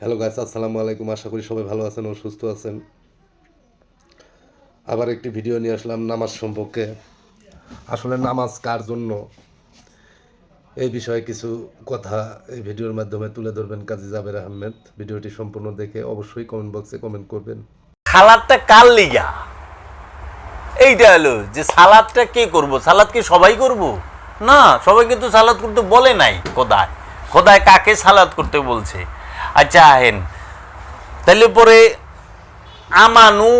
Hello guys আসসালামু আলাইকুম। আশা করি সবাই ভালো আছেন ও সুস্থ আছেন। আবার একটি ভিডিও নিয়ে আসলাম নামাজ সম্পর্কে। আসলে নামাজ কার জন্য? এই বিষয়ে কিছু কথা এই ভিডিওর মাধ্যমে তুলে ধরবেন কাজী জাবের আহমেদ। ভিডিওটি সম্পূর্ণ দেখে অবশ্যই কমেন্ট বক্সে কমেন্ট করবেন। সালাদটা কার লিগা? এইটা হলো যে সালাদটা কে করব? সালাদ কি সবাই করব? না, সবাই কিন্তু সালাদ করতে বলে নাই। খোদায়। খোদায় কাকে সালাদ করতে বলছে? আচ্ছা আহেন তাহলে পরে আমানু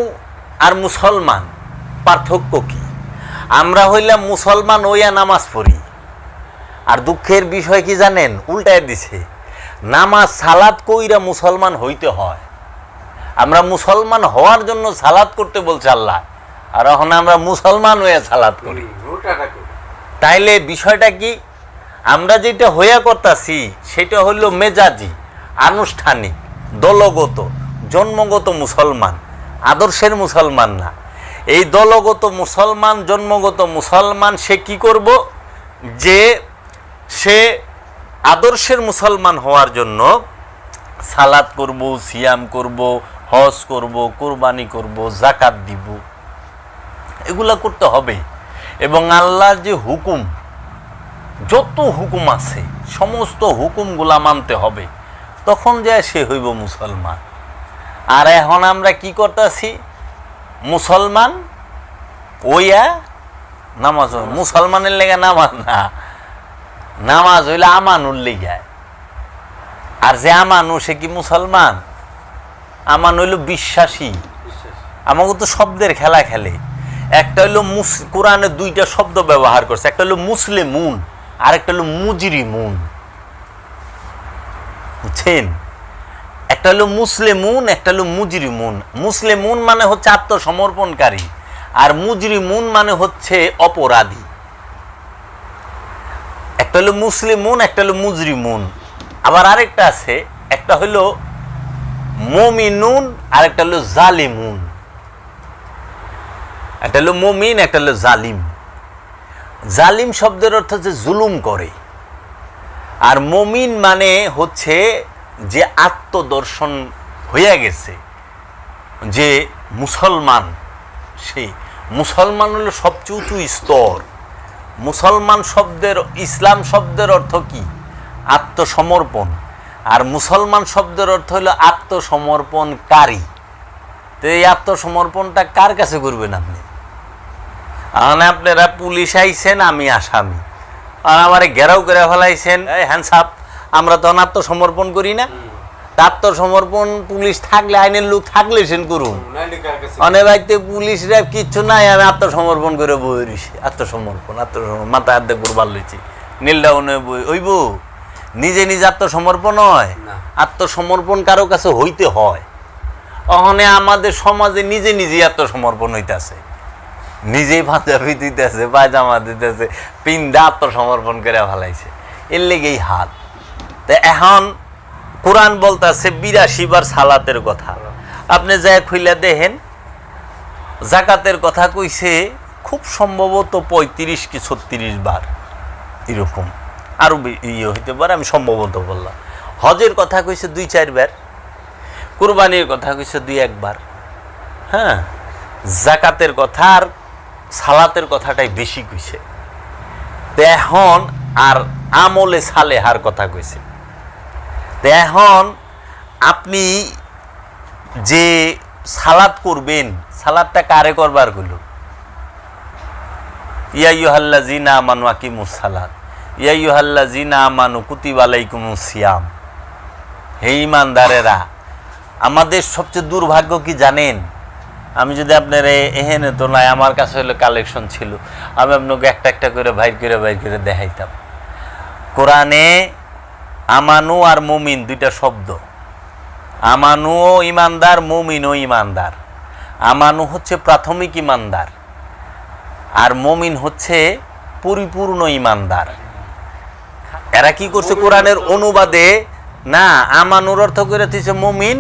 আর মুসলমান পার্থক্য কি? আমরা হইলাম মুসলমান হইয়া নামাজ পড়ি। আর দুঃখের বিষয় কি জানেন? উল্টায় দিছে। নামাজ সালাদ কইরা মুসলমান হইতে হয়। আমরা মুসলমান হওয়ার জন্য সালাদ করতে বলছে আল্লাহ। আর এখন আমরা মুসলমান হয়ে সালাদ করি। তাইলে বিষয়টা কি? আমরা যেটা হইয়া করতাছি সেটা হলো মেজাজি। আনুষ্ঠানিক, দলগত, জন্মগত মুসলমান, আদর্শের মুসলমান না। এই দলগত মুসলমান, জন্মগত মুসলমান সে কি করব? যে সে আদর্শের মুসলমান হওয়ার জন্য সালাদ করব, সিয়াম করব, হজ করব, কোরবানি করব জাকাত দিব। এগুলা করতে হবে। এবং আল্লাহর যে হুকুম, যত হুকুম আছে, সমস্ত হুকুমগুলা মানতে হবে। তখন যায় সে হইব মুসলমান। আর এখন আমরা কি করতেছি? মুসলমান ওইয়া নামাজ মুসলমানের লেগে নামাজ না। নামাজ হইলে আমানুর লেগায় আর যে আমানু, সে কি মুসলমান? আমান হইল বিশ্বাসী। আমাকে তো শব্দের খেলা খেলে। একটা হইল মুস, কোরআনে দুইটা শব্দ ব্যবহার করছে। একটা হলো মুসলিমুন আর একটা হলো মুজরিমুন। বুঝছেন? একটা হলো মুসলিমুন, একটা হলো মুজরিমুন। মুসলিমুন মানে হচ্ছে আত্মসমর্পণকারী আর মুজরিমুন মানে হচ্ছে অপরাধী। একটা হলো মুসলিমুন, একটা হলো মুজরিমুন। আবার আরেকটা আছে, একটা হলো মমিনুন আর একটা হলো জালিমুন। একটা হলো মমিন, একটা হলো জালিম। জালিম শব্দের অর্থ হচ্ছে জুলুম করে। আর মমিন মানে হচ্ছে যে আত্মদর্শন হয়ে গেছে, যে মুসলমান সে মুসলমান হলো সবচেয়ে উঁচু স্তর। মুসলমান শব্দের, ইসলাম শব্দের অর্থ কি? আত্মসমর্পণ। আর মুসলমান শব্দের অর্থ হলো আত্মসমর্পণকারী। তো এই আত্মসমর্পণটা কার কাছে করবেন আপনি? এখন আপনারা পুলিশ আইছেন, আমি আসামি। আর আমারে ঘেরাও করে ফেলাইছেন। হ্যান্ডসাপ আমরা তখন আত্মসমর্পণ করি না। আত্মসমর্পণ পুলিশ থাকলে আইনের লোক থাকলে সেন করুন। অনেক বাড়িতে পুলিশরা কিচ্ছু নাই আমি আত্মসমর্পণ করে বই আত্মসমর্পণ আত্মসমর্পণ মাথা দিয়ে করবার লইছি। নীল ডাউনে বই ওইব নিজে নিজে আত্মসমর্পণ হয়। আত্মসমর্পণ কারও কাছে হইতে হয়। অহনে আমাদের সমাজে নিজে নিজেই আত্মসমর্পণ হইতেছে। নিজেই পাঞ্জাবি দিতেছে, পায়জামা দিতেছে পিন্দা আত্মসমর্পণ করে ফেলাইছে। এর লেগেই হাত তো এখন কোরআন বলতেছে বিরাশি বার সালাতের কথা। আপনি যাই খুইলা দেখেন, জাকাতের কথা কইছে, খুব সম্ভবত পঁয়ত্রিশ কি ছত্রিশ বার এরকম। আরও ইয়ে হইতে পারে, আমি সম্ভবত বললাম। হজের কথা কইছে দুই চারবার কোরবানির কথা কইছে দুই একবার হ্যাঁ জাকাতের কথা আর সালাতের কথাটাই বেশি কইছে। এখন আর আমলে সালেহার কথা কইছে। এখন আপনি যে সালাদ করবেন সালাদটা কারে করবারগুলো ইয়াইহাল্লা জিনা আমানু আকিমুস সালাদ ইয়াইহাল্লা জিনা আমানু কুতিবালাইকুমুস সিয়াম। হে ইমানদারেরা আমাদের সবচেয়ে দুর্ভাগ্য কি জানেন? আমি যদি আপনার এহেনে তো নাই আমার কাছে হলো কালেকশন ছিল, আমি আপনাকে একটা একটা করে বাইর করে বাইর করে দেখাইতাম। কোরআনে আমানু আর মুমিন দুইটা শব্দ। আমানু ও ইমানদার, মুমিন ও ইমানদার। আমানু হচ্ছে প্রাথমিক ইমানদার আর মুমিন হচ্ছে পরিপূর্ণ ইমানদার। এরা কি করছে কোরআনের অনুবাদে? না, আমানুর অর্থ করে দিছে মুমিন,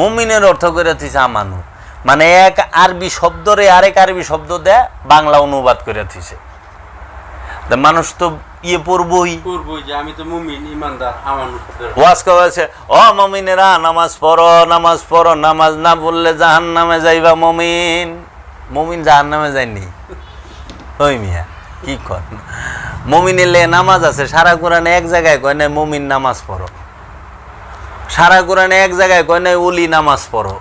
মুমিনের অর্থ করে দিছে আমানু। মানে এক আরবি শব্দরে আরেক আরবি শব্দ দেয় বাংলা অনুবাদ করে দিছে। মানুষ তো ইয়ে পড়বই। মুমিন ওয়াজ করেছে ও মমিনেরা নামাজ পড়ো নামাজ পড়ো নামাজ না পড়লে জাহান নামে যাইবা মমিন। মমিন জাহান নামে যায়নি। ওই মিয়া কি কর মমিনের লে নামাজ আছে সারা কোরআনে এক জায়গায় কয় নাই মমিন নামাজ পড়ো। সারা কোরআনে এক জায়গায় কয় নাই উলি নামাজ পড়ো।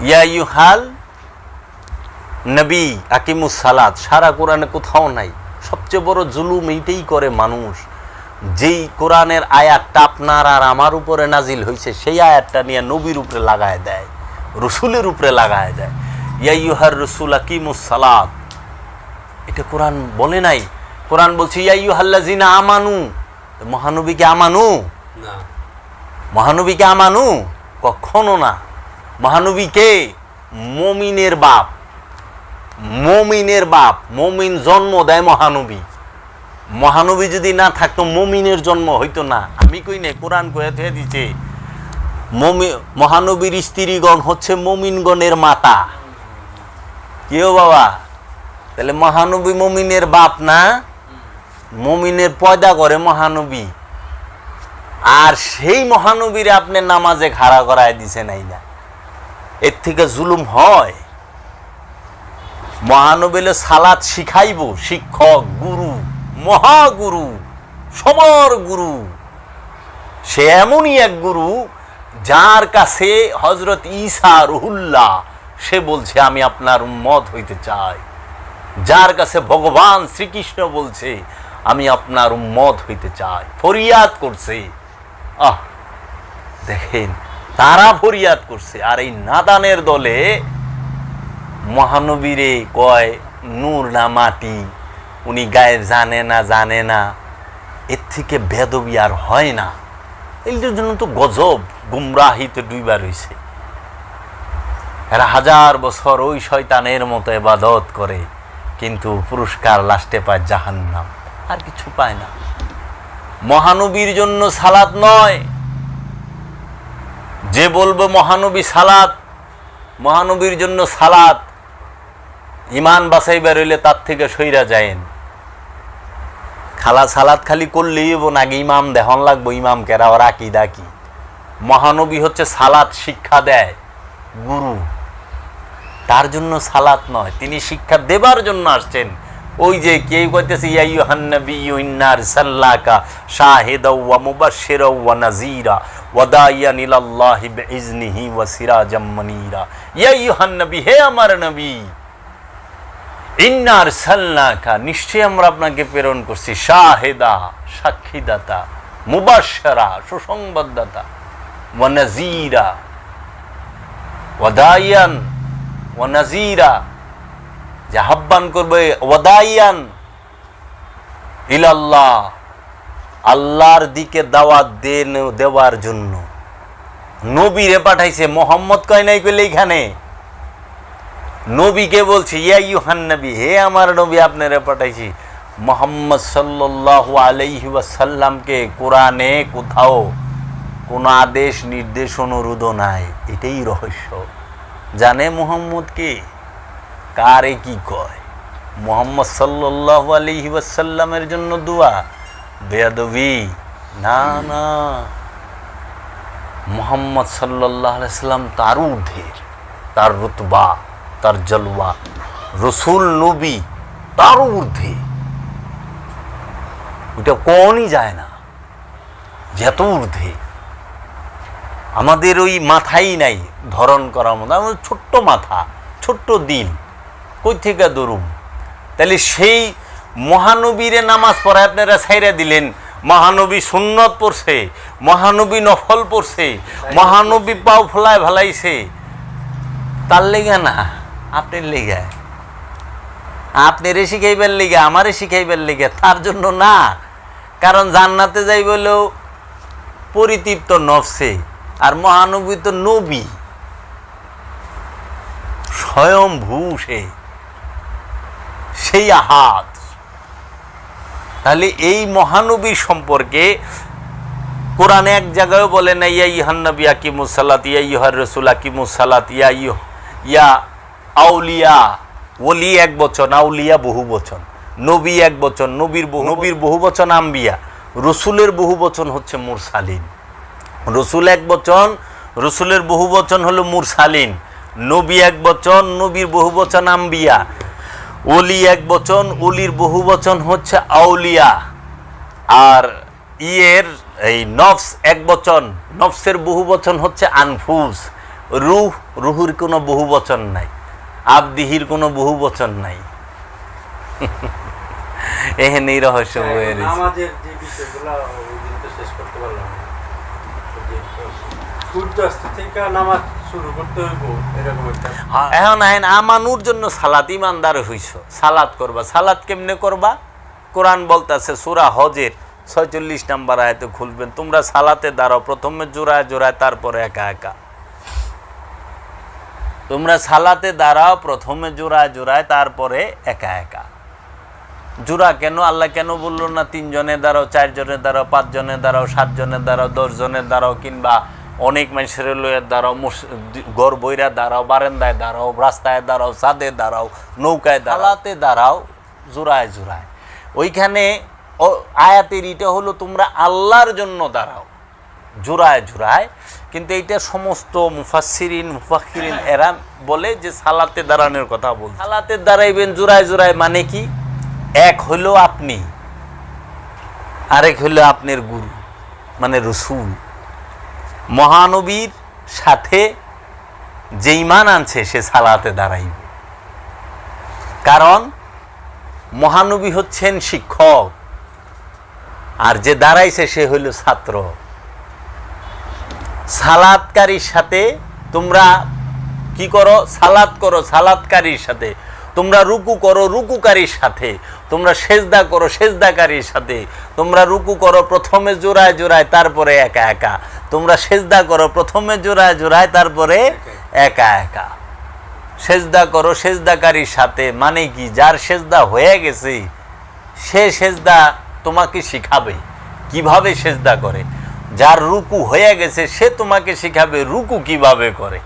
ইয়া হাল নবী আকিমুস সালাত। সারা কোরআনে কোথাও নাই। সবচেয়ে বড় জুলুম এইটাই করে মানুষ। যেই কোরআনের আয়াতটা আপনার আর আমার উপরে নাজিল হয়েছে সেই আয়াতটা নিয়ে নবীর উপরে লাগায় দেয় রসুলের উপরে লাগায় দেয়। ইয়াইহার রসুল আকিমুস সালাত। এটা কোরআন বলে নাই। কোরআন বলছে ইয়াইহাল্লাজিনা আমানু। মহানবীকে আমানু? না। মহানবীকে আমানু? কখনো না। মহানবীকে মমিনের বাপ। মমিনের বাপ। মমিন জন্ম দেয় মহানবী। মহানবী যদি না থাকতো, মমিনের জন্ম হইতো না। আমি কই না, কোরআন কয়ে থয়ে দিছে। মমি, মহানবীর স্ত্রীগণ হচ্ছে মমিনগণের মাতা। কেউ বাবা? তাহলে মহানবী মমিনের বাপ না? মমিনের পয়দা করে মহানবী। আর সেই মহানবীর আপনি নামাজে খাড়া করায় দিছে নাই না। এর থেকে জুলুম হয়। মহানবীলে সালাদ শিখাইব, শিক্ষক, গুরু, মহাগুরু, সমর গুরু। সে এমনই এক গুরু যার কাছে হজরত ঈসা রহুল্লাহ, সে বলছে, আমি আপনার উম্মত হইতে চাই। যার কাছে ভগবান শ্রীকৃষ্ণ বলছে, আমি আপনার উম্মত হইতে চাই। ফরিয়াদ করছে। আহ, দেখেন তারা ফরিয়াদ করছে। আর এই নাদানের দলে মহানবীরে কয়, নূর না মাটি, উনি গায়ে জানে না জানে না, এর থেকে বেদবি আর হয় না। এইটার জন্য তো গজব গুমরাহিতে দুইবার হয়েছে এরা হাজার বছর ওই শয়তানের মতো এবাদত করে, কিন্তু পুরস্কার লাস্টে পায় জাহান্নাম। আর কিছু পায় না। মহানবীর জন্য সালাত নয় যে বলব মহানবী সালাত, মহানবীর জন্য সালাত ইমান বাছাই বেরোইলে তার থেকে সইরা যায়েন। খালা সালাত খালি করলেই এবং আগে ইমাম দেহন লাগবো, ইমাম কেরা ওর কি? মহানবী হচ্ছে সালাত শিক্ষা দেয়, গুরু। তার জন্য সালাত নয়, তিনি শিক্ষা দেবার জন্য আসছেন। ওই যে কেউ কইতেছে, ইয়া ইউহান নাবিয়্যু ইন্না আরসালনাকা শাহিদাও ওয়া মুবাশশিরাও ওয়া নাযীরা ওয়া দাইয়ান ইলাল্লাহি বিইজনিহি ওয়া সিরাজাম মুনীরা। ইয়া ইউহান নবী, হে আমার নবী, ইন্না আরসালনাকা, নিশ্চয়ই আমরা আপনাকে প্রেরণ করছি, শাহেদা, সাক্ষীদাতা, মুবাশশারা, সুসংবাদদাতা, ওয়া নাযীরা, ওয়া দাইয়ান ওয়া নাযীরা। যে আহ্বান করবে, ওয়াদাইয়ান ইলাল্লাহ, আল্লাহর দিকে দাওয়াত দেওয়ার জন্য। নবীরে পাঠাইছে, মোহাম্মদ কয় নাই কইলে এখানে নবীকে বলছে, ইয়া ইউহান নবী, হে আমার নবী, আপনারে পাঠাইছি। মোহাম্মদ সাল্লাল্লাহু আলাইহি ওয়াসাল্লামকে কোরআনে কোথাও কোনো আদেশ, নির্দেশ অনুরোধ নাই। এটাই রহস্য। জানে মোহাম্মদ কে? কারে কি কয়? মোহাম্মদ সাল্লাহ আলহি ওয়াসাল্লামের জন্য দোয়া। বেয়াদবি। না না। মোহাম্মদ সাল্লাহ সাল্লাম তার ঊর্ধ্বের তার রুতবা, তার জলওয়া। রসুল, নবী তার ঊর্ধ্বে। ওইটা কোনই যায় না যত ঊর্ধ্বে। আমাদের ওই মাথাই নাই ধরন করার মতো, আমাদের ছোট্ট মাথা, ছোট্ট দিল। কই থেকে দরুম? তাহলে সেই মহানবীরে নামাজ পড়ায় আপনারা ছাইরা দিলেন। মহানবী সুন্নত পড়ছে, মহানবী নফল পড়ছে, মহানবী পাও ফলায় ভালাইছে। তার লেগে না, আপনার লেগে। আপনারে শিখাইবার লেগে, আমারে শিখাইবার লেগে, তার জন্য না। কারণ জান্নাতে যাই বলেও পরিতৃপ্ত নফসে, আর মহানবী তো নবী। স্বয়ংভূ সে সেই আহাত তাহলে এই মহানবীর সম্পর্কে কোরআনে এক জায়গায় বলে না ইয়া ইহান নবী আকিমুসালাত ইয়া ইহার রসুল আকিমুসালাত ইয়া ইহ, ইয়া আউলিয়া। ওলি এক বচন, আউলিয়া বহু বচন। নবী এক বচন, নবীর বহু নবীর বহু বচন আম্বিয়া। রসুলের বহু বচন হচ্ছে মুরসালিন। রসুল এক বচন, রসুলের বহু বচন হলো মুরসালিন। নবী এক বচন, নবীর বহু বচন আম্বিয়া। অলি এক বচন অলির বহু বচন হচ্ছে আউলিয়া। আর ইয়ের এই নফস এক বচন নফসের বহু বচন হচ্ছে আনফুস। রুহ রুহুর কোনো বহু বচন নাই। আবদিহির কোনো বহু বচন নাই। এহেনই রহস্য রয়েছে। আমাদের যে বিষয়গুলো ওই দিন তো শেষ করতে পারলাম না। ওই যে, সূর্য অস্ত থেকে নামাজ একটা। এখন আইন আমানুর জন্য সালাত ইমানদার হইছ, সালাত করবা। সালাত কেমনে করবা? কোরআন বলতেছে, সুরা হজের ছয়চল্লিশ নাম্বার আয়তে খুলবেন, তোমরা সালাতে দাঁড়াও, প্রথমে জোড়ায় জোড়ায়, তারপরে একা একা। তোমরা সালাতে দাঁড়াও, প্রথমে জোড়ায় জোড়ায়, তারপরে একা একা। জোড়া কেন? আল্লাহ কেন বলল না, তিনজনে দাঁড়াও, চারজনে দাঁড়াও, পাঁচজনে দাঁড়াও, সাতজনে দাঁড়াও দশজনের দাঁড়াও, কিংবা অনেক মানুষের লইয়া দাঁড়াও ঘর বইরা দাঁড়াও বারান্দায় দাঁড়াও রাস্তায় দাঁড়াও ছাদে দাঁড়াও নৌকায় দাঁড়াতে দাঁড়াও জোড়ায় জোড়ায়। ওইখানে আয়াতের ইটা হলো তোমরা আল্লাহর জন্য দাঁড়াও জোড়ায় জোড়ায়। কিন্তু এইটা সমস্ত মুফাসসিরিন মুফাখিরিন এরা বলে যে সালাতে দাঁড়ানোর কথা বল সালাতে দাঁড়াইবেন জোড়ায় জোড়ায় মানে কি? এক হলো আপনি আরেক হলো আপনার গুরু মানে রসুল। মহানবীর সাথে যে ইমান আনছে, সে সালাতে দাঁড়াইবে। কারণ মহানবী হচ্ছেন শিক্ষক, আর যে দাঁড়াইছে সে হইল ছাত্র। সালাদকারীর সাথে তোমরা কি করো? সালাদ করো সালাদকারীর সাথে। তোমরা রুকু করো, রুকুকারীর সাথে। তোমরা সেজদা করো, সেজদাকারীর সাথে। তোমরা রুকু করো, প্রথমে জোড়ায় জোড়ায়, তারপরে একা একা। তোমরা সেজদা করো প্রথমে জোড়ায় জোড়ায় তারপরে একা একা। সেজদা করো সেজদাকারীর সাথে। মানে কি? যার সেজদা হয়ে গেছে সে সেজদা তোমাকে শিখাবে। কীভাবে সেজদা করে? যার রুকু হয়ে গেছে সে তোমাকে শিখাবে রুকু কীভাবে করে।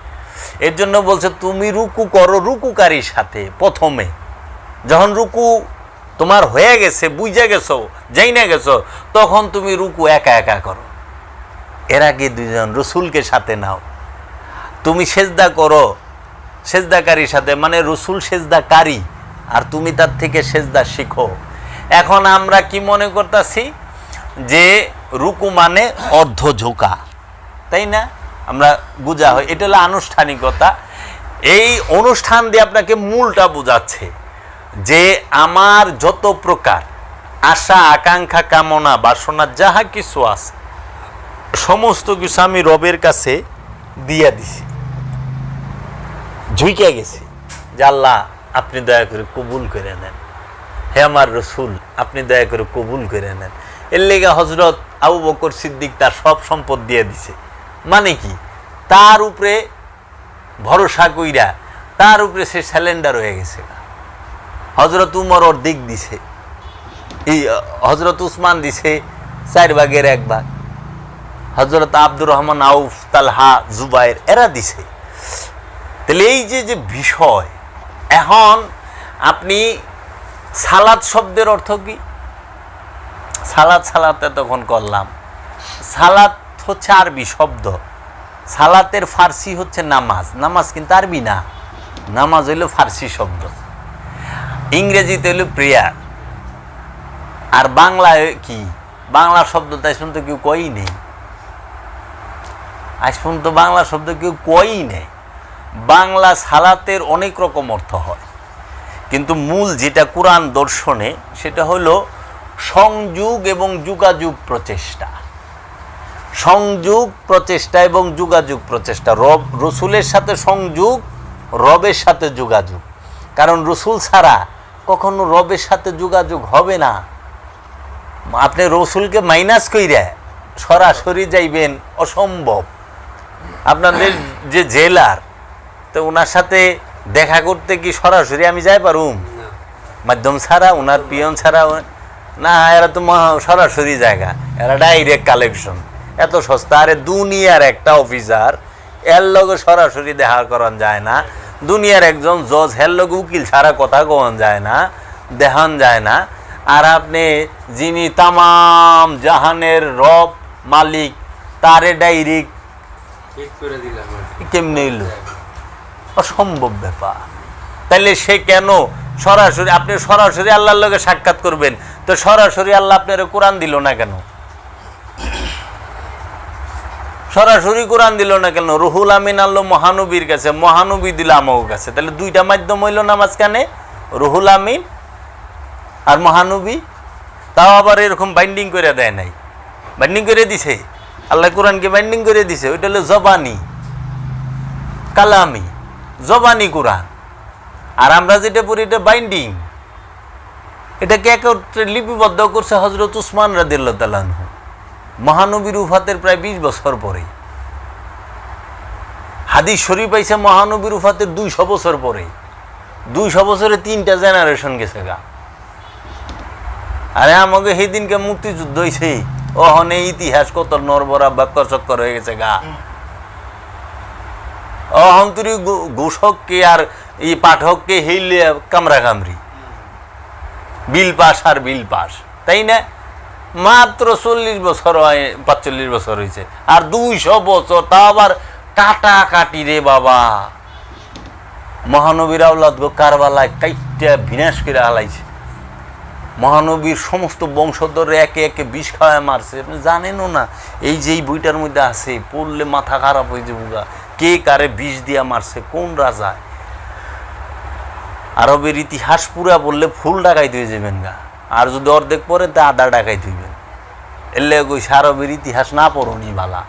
এর জন্য বলছে তুমি রুকু করো রুকুকারীর সাথে প্রথমে। যখন রুকু তোমার হয়ে গেছে বুঝে গেছো যাই না গেছো তখন তুমি রুকু একা একা করো। এর আগে দুজন রসুলকে সাথে নাও। তুমি সেজদা করো, সেজদাকারীর সাথে মানে রসুল সেজদাকারী, আর তুমি তার থেকে সেজদা শিখো। এখন আমরা কি মনে করতেছি? যে রুকু মানে অর্ধ ঝোঁকা, তাই না? আমরা বুঝা হয়, এটা হলো আনুষ্ঠানিকতা। এই অনুষ্ঠান দিয়ে আপনাকে মূলটা বোঝাচ্ছে যে আমার যত প্রকার আশা, আকাঙ্ক্ষা, কামনা, বাসনা, যাহা কিছু আছে সমস্ত কিছু আমি রবের কাছে দিয়া দিছি। ঝুঁকে গেছি যে আল্লাহ, আপনি দয়া করে কবুল করে নেন। হে আমার রসুল, আপনি দয়া করে কবুল করে নেন। এর লেগে হজরত আবু বকর সিদ্দিক তার সব সম্পদ দিয়ে দিছে। মানে কি? তার উপরে ভরসা কইরা, তার উপরে সে স্যালেন্ডার হয়ে গেছে হজরত উমর অর্ধেক দিছে। এই হজরত উসমান দিছে চার ভাগের এক ভাগ। হজরত আব্দুর রহমান আউফ, তালহা, জুবাইর, এরা দিছে। তাহলে এই যে যে বিষয়, এখন আপনি সালাদ শব্দের অর্থ কি? সালাদ সালাতে তখন করলাম। সালাত হচ্ছে আরবি শব্দ। সালাতের ফার্সি হচ্ছে নামাজ। নামাজ কিন্তু আরবি না। নামাজ হইল ফার্সি শব্দ। ইংরেজিতে হইল প্রেয়ার। আর বাংলায় কি? বাংলা শব্দ তাই শুনতে কেউ কই নেই। আজ পর্যন্ত বাংলা শব্দ কেউ কই নেই। বাংলা সালাতের অনেক রকম অর্থ হয়। কিন্তু মূল যেটা কোরআন দর্শনে, সেটা হলো সংযোগ এবং যোগাযোগ প্রচেষ্টা। সংযোগ প্রচেষ্টা এবং যোগাযোগ প্রচেষ্টা। রব, রসুলের সাথে সংযোগ, রবের সাথে যোগাযোগ। কারণ রসুল ছাড়া কখনো রবের সাথে যোগাযোগ হবে না। আপনি রসুলকে মাইনাস কইরা সরাসরি যাইবেন, অসম্ভব। আপনাদের যে জেলার তো ওনার সাথে দেখা করতে কি সরাসরি আমি যাই পারুম? মাধ্যম ছাড়া ওনার পিয়ন ছাড়া না এরা তো সরাসরি জায়গা এরা ডাইরেক্ট কালেকশন এত সস্তা আরে দুনিয়ার একটা অফিসার এর লগে সরাসরি দেখা করান যায় না। দুনিয়ার একজন জজ হের লগে উকিল ছাড়া কথা কন যায় না দেখান যায় না। আর আপনি যিনি তামাম জাহানের রব মালিক তারে ডাইরেক্ট ঠিক করে দিলাম আর কি। কেমনে এলো? অসম্ভব ব্যাপার। তাইলে সে কেন সরাসরি আপনি সরাসরি আল্লাহর লগে সাক্ষাৎ করবেন? তো সরাসরি আল্লাহ আপনার কোরআন দিল না কেন? সরাসরি কোরআন দিল না কেন? রুহুল আমিন আল্লাহ মহানবীর কাছে মহানবী দিল আমার কাছে। তাহলে দুইটা মাধ্যম হইল না মাঝখানে রুহুল আমিন আর মহানবী। তাও আবার এরকম বাইন্ডিং করে দেয় নাই। বাইন্ডিং করে দিছে? আল্লাহ কোরআনকে বাইন্ডিং করে দিছে, ওইটা হলো জবানি, কালামি, জবানি কোরআন। আর আমরা যেটা পড়ি, এটা বাইন্ডিং এটাকে একত্রে লিপিবদ্ধ করছে হজরত উসমান রাদিল্লাহ তালানহু মহানবীর উফাতের প্রায় বিশ বছর পরে। হাদিস শরীফ পাইছে মহানবীর উফাতের দুইশো বছর পরে। দুইশো বছরে তিনটা জেনারেশন গেছে গা। আরে আমাকে সেই দিনকে মুক্তিযুদ্ধ হয়েছে ওহনে ইতিহাস কত নরবরা বাক্য চক্কর হয়ে গেছে গা। অহন্তরি ঘোষককে আর এই পাঠককে হেইলে কামরা কামরি। বিল পাস আর বিল পাস তাই না? মাত্র চল্লিশ বছর হয় পাঁচচল্লিশ বছর হয়েছে আর দুইশো বছর তা আবার কাটা কাটি রে বাবা। মহানবীর আউলাদ কারবালায় কাইটা বিনাশ করে হালাইছে। মহানবীর সমস্ত বংশধর একে একে বিষ খাওয়ায় মারছে। আপনি জানেনও না, এই যে এই বইটার মধ্যে আছে, পড়লে মাথা খারাপ হয়ে যাব। কে কারে বিষ দিয়া মারছে, কোন রাজায় আরবের ইতিহাস পুরা বললে ফুল ডাকাই দিয়ে যাবেন গা। আর যদি অর্ধেক পরে তা আধা ডাকাই দিবেন এলে কই আরবের ইতিহাস না পড়নি বালা।